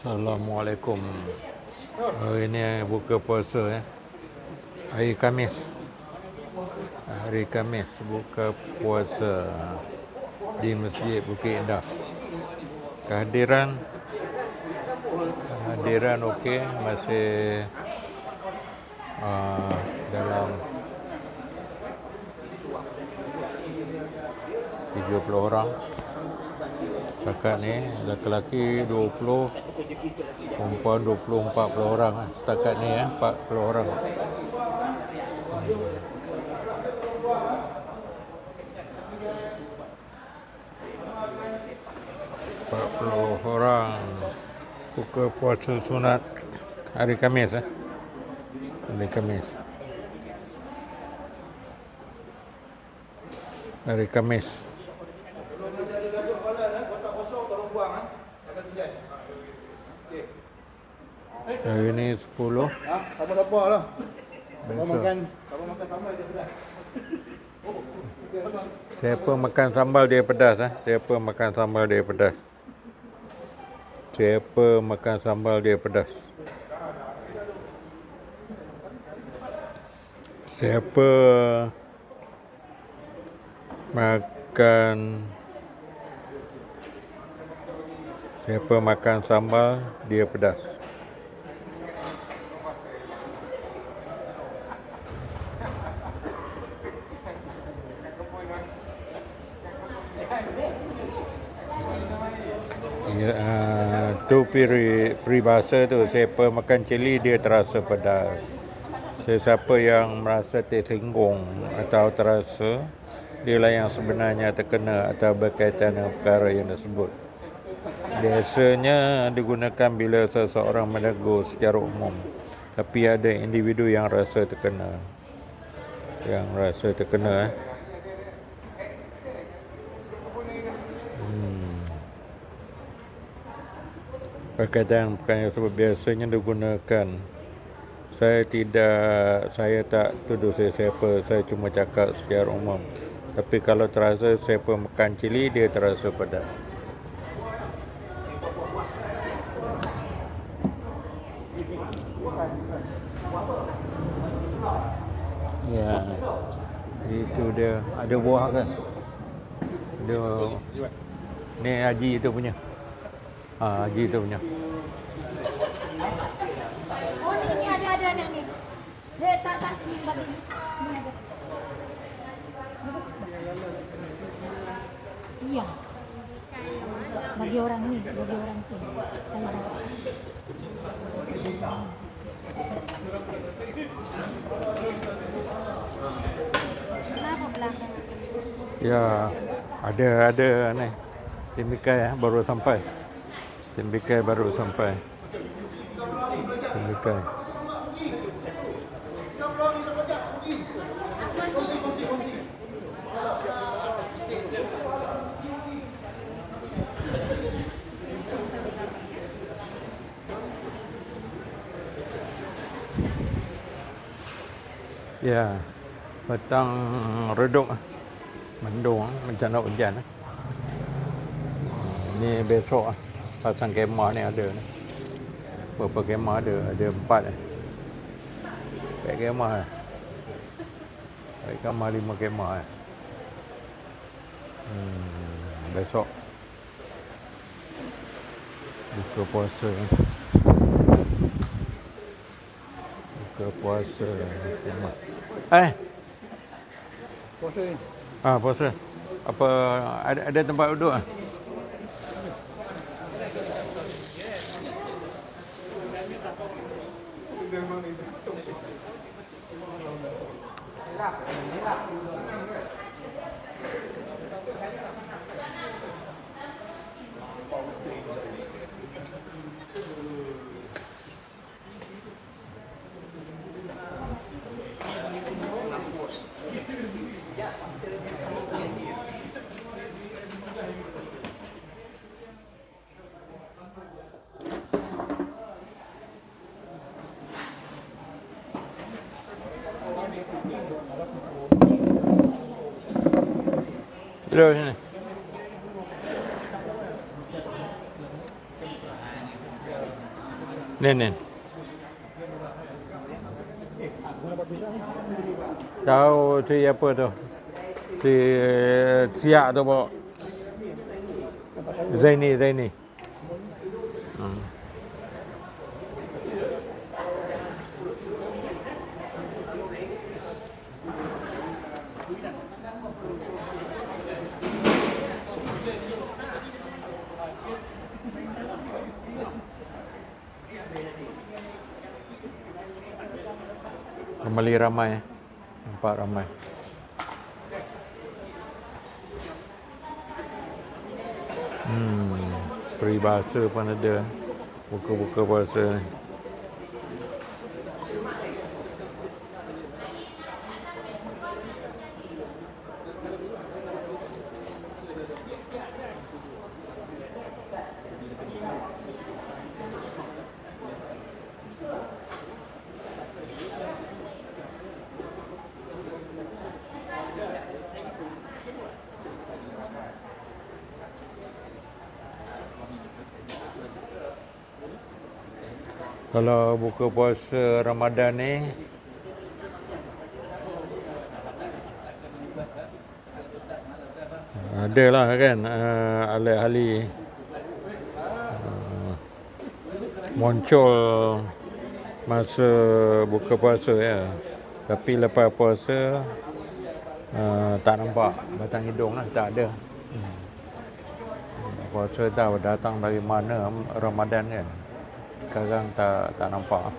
Assalamualaikum. Hari ni buka puasa ya. Hari Kamis. Hari Kamis buka puasa di Masjid Bukit Indah. Kehadiran kehadiran okey masih uh, dalam 30 orang setakat ni lelaki 20 perempuan 20 40 orang lah. setakat ni ya 40 orang. Empat puluh orang. Buka puasa sunat hari Khamis eh? hari Khamis hari Khamis hari ni 10 Ha? Sama-sama lah. Sama makan, sama makan sama je sudah. Siapa makan sambal dia pedas eh? Siapa makan sambal dia pedas? Siapa makan sambal dia pedas? Siapa makan Siapa makan sambal dia pedas? Ya, tu peri, peribahasa tu siapa makan cili dia terasa pedas. Sesiapa yang merasa tersinggung atau terasa dialah yang sebenarnya terkena atau berkaitan dengan perkara yang tersebut. Biasanya digunakan bila seseorang menegur secara umum. Tapi ada individu yang rasa terkena. Yang rasa terkena eh. Hmm. Perkataan perkataan tersebut biasanya digunakan saya tidak saya tak tuduh sesiapa. Saya cuma cakap secara umum. Tapi kalau terasa siapa makan cili dia terasa pedas. Ya itu dia. Ada buah kan ada. Ni haji itu punya haji itu punya Oh ni ni ada ada anak ni. Dia tak tak bagi. Ni ada. Iya. Bagi orang ni, bagi orang tu. Saya dapat. Kenapa belakang? Ya, ada ada ni. Timbikai eh, baru sampai. Timbikai baru sampai. Timbikai. Ya, petang redup ah. mendung ah, macam nak hujan ah. Ni besok. Pasang kemah ni ada ni. Berapa kemah ada? Ada empat eh. Empat kemah eh. Empat kemah lima kemah eh. Hmm, besok buka puasa buka puasa kemah. Eh, Puasa ni. ah puasa. Apa ada ada tempat duduk ah? Duduk sini. Ni ni. Tahu si apa tu? Si siak tu bawa. Zaini, Zaini. Kembali ramai. Nampak ramai. Hmm, peribahasa pun ada. Buka-buka bahasa ni. Kalau buka puasa Ramadan ni ada lah kan uh, ahli-ahli uh, muncul masa buka puasa ya. Tapi lepas puasa uh, tak nampak batang hidung lah tak ada. Hmm. Puasa tahu datang dari mana Ramadan kan. Sekarang tak tak nampak.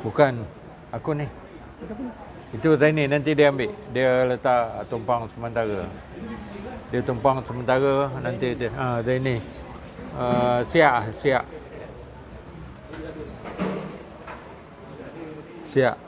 Bukan aku ni. Itu Zaini nanti dia ambil. Dia letak tumpang sementara. Dia tumpang sementara nanti dia ha Zaini. Uh, siap siap. Siap.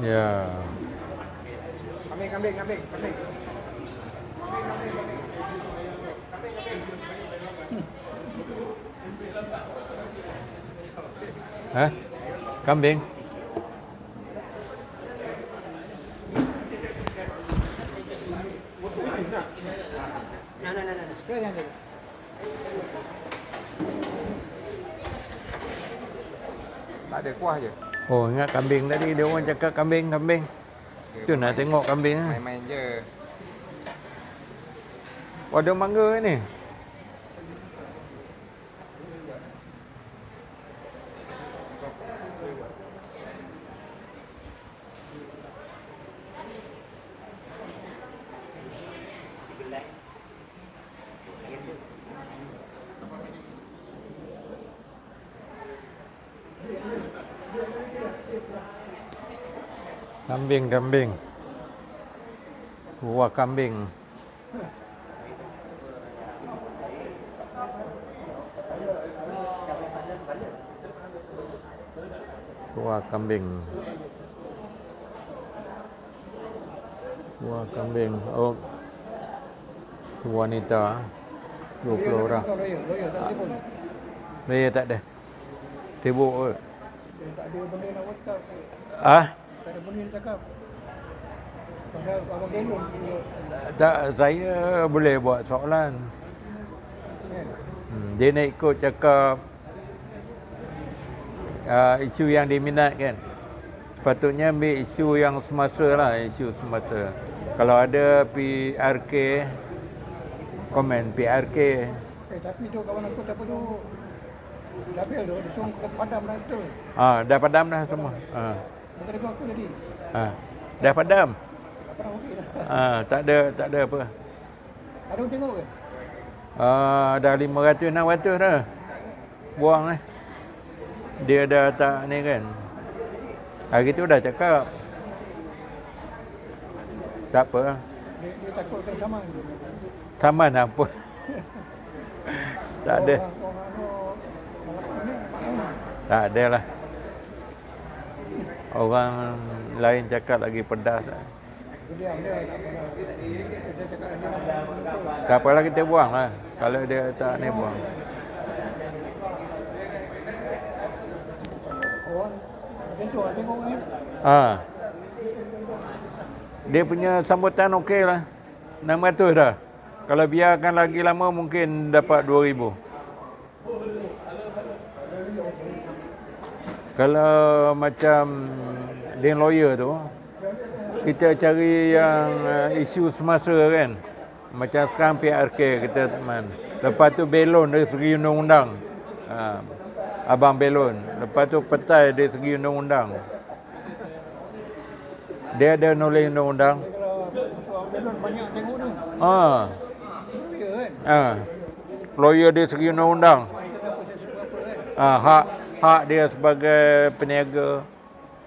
Ya. Kambing, kambing, kambing, kambing. Hah? Kambing? Kuah je. Oh, ingat kambing tadi dia orang cakap kambing, kambing. Tu nak tengok kambing. Main-main je. Oh, ada mangga ni. Kambing, kambing. Kuah kambing. Kuah kambing. Kuah kambing. Oh. Wanita. 20 orang. Raya tak ada. Sibuk kot. Tak ada benda nak WhatsApp. Ah? Tak ada benda nak cakap. Tak, saya boleh buat soalan. kan. Hmm, dia nak ikut cakap uh, isu yang diminatkan. Sepatutnya ambil isu yang semasa lah, isu semasa. Kalau ada PRK, komen PRK. Eh tapi tu kawan aku apa tu Jabil tu dia suruh padam dah tu. Ah, dah padam dah semua. Ah, Bukan dia aku tadi. ah, dah padam. Tak pernah okey dah. Ah, tak ada tak ada apa. Ada tengok ke? Ah, dah 500 600 dah. Buang eh. Dia dah tak ni kan. Hari tu dah cakap. Tak apa. Dia, dia takut kena sama. Saman apa. tak ada. Tak ada lah. Orang lain cakap lagi pedas. tak apalah kita buang lah. Kalau dia tak ni buang. Ha. Dia punya sambutan okey lah. 600 dah. Kalau biarkan lagi lama mungkin dapat 2000. Kalau macam Dean Lawyer tu, kita cari yang uh, isu semasa kan. Macam sekarang PRK kita teman. Lepas tu belon dari segi undang-undang. Ha. Abang belon. Lepas tu petai dari segi undang-undang. Dia ada nulis undang-undang. Banyak tengok tu. Ha. Ya kan? Ha. Lawyer dia segi undang-undang. Ha, hak hak dia sebagai peniaga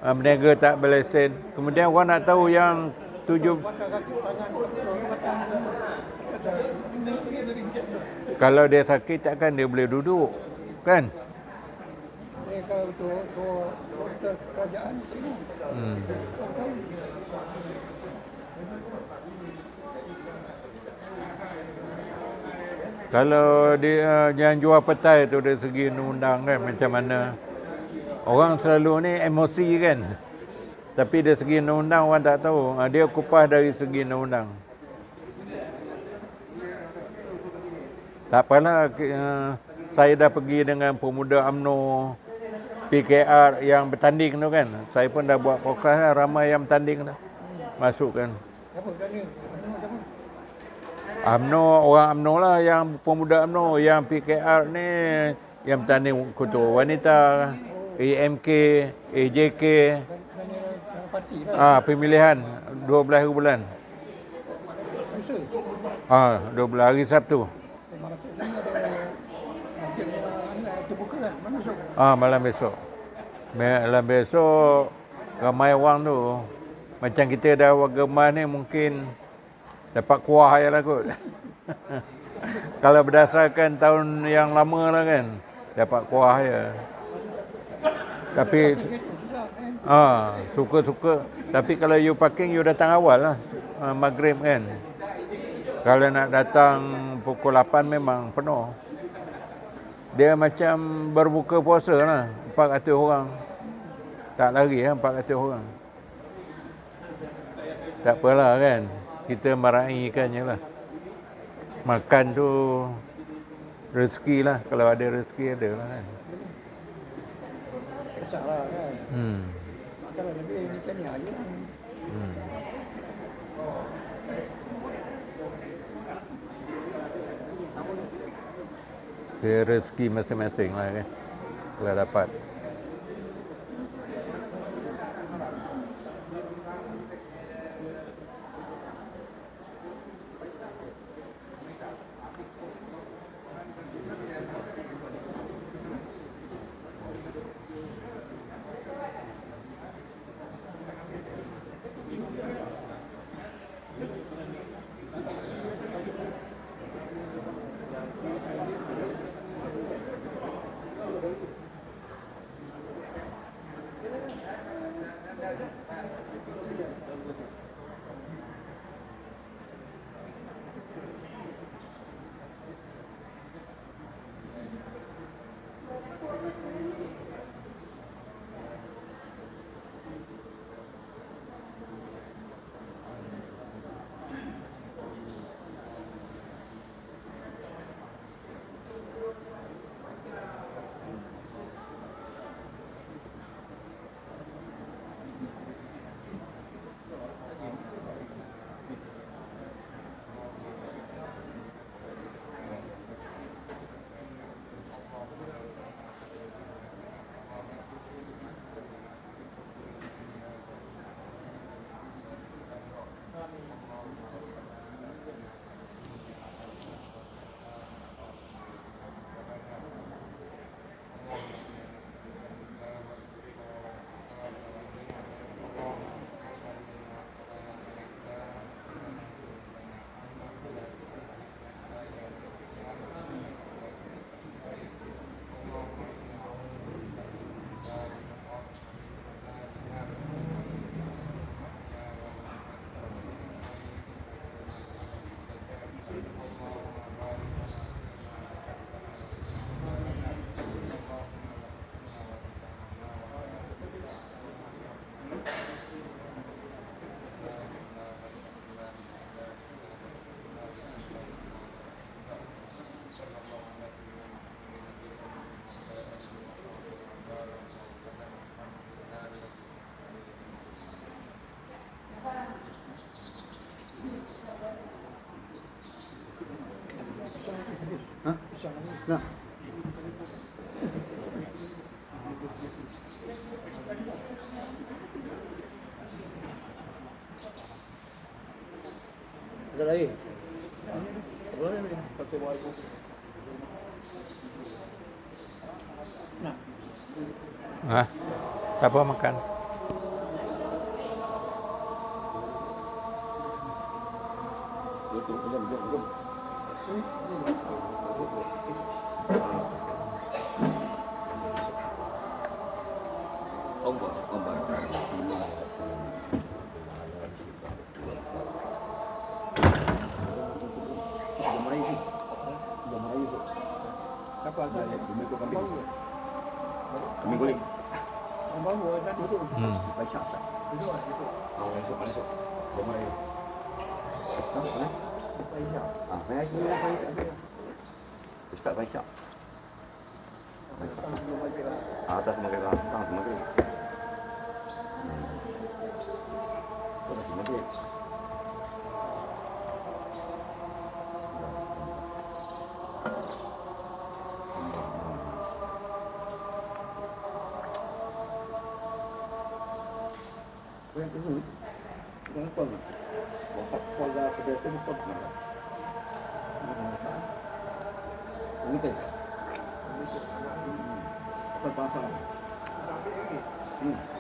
ha, peniaga tak berlesen. Kemudian orang nak tahu yang tujuh kalau dia sakit takkan dia boleh duduk. Kan? Kalau betul tu kerajaan. Hmm. Tak tahu. Kalau dia yang jual petai tu dari segi undang kan macam mana. Orang selalu ni emosi kan. Tapi dari segi undang orang tak tahu. Ha, Dia kupas dari segi undang. Tak apalah uh, saya dah pergi dengan pemuda UMNO PKR yang bertanding tu kan. Saya pun dah buat podcast lah, ramai yang bertanding tu. Masukkan. Apa? UMNO, orang UMNO lah yang pemuda UMNO yang PKR ni yang bertanding ketua wanita, AMK, AJK, ah pemilihan 12 bulan. Biasa. Ah 12 hari Sabtu. Ah malam besok. Malam besok ramai orang tu. Macam kita dah warga ni mungkin dapat kuah je lah kot. Kalau berdasarkan tahun yang lama lah kan, dapat kuah je. Tapi ah suka-suka. Tapi kalau you parking you datang awal lah. Ah, maghrib kan. Kalau nak datang pukul 8 memang penuh. Dia macam berbuka puasa lah. 400 orang. Tak lari lah 400 orang. Tak apalah kan. Kita meraihkannya lah. Makan tu rezeki lah. Kalau ada rezeki ada lah kan. Lah kan. Hmm. Kalau lebih macam ni aja. hmm. Dia rezeki masing-masing lah kan. Kalau dapat. Nak. Ada lagi? Apa buat ibu. Nak. Ha? Tak apa makan. ông bảo ông bảo Siapa ada? Bau. kami boleh Bau bau dah duduk. Hmm. baca tak Duduk lah, duduk. awak esok mana esok mana ah sini lah saya tak ada Ustaz baca Ah, atas makan atas makan Kau masih Kau yang apa? Bapak keluarga kebiasa ni kau mana? Ini kan? Apa bahasa? Hmm.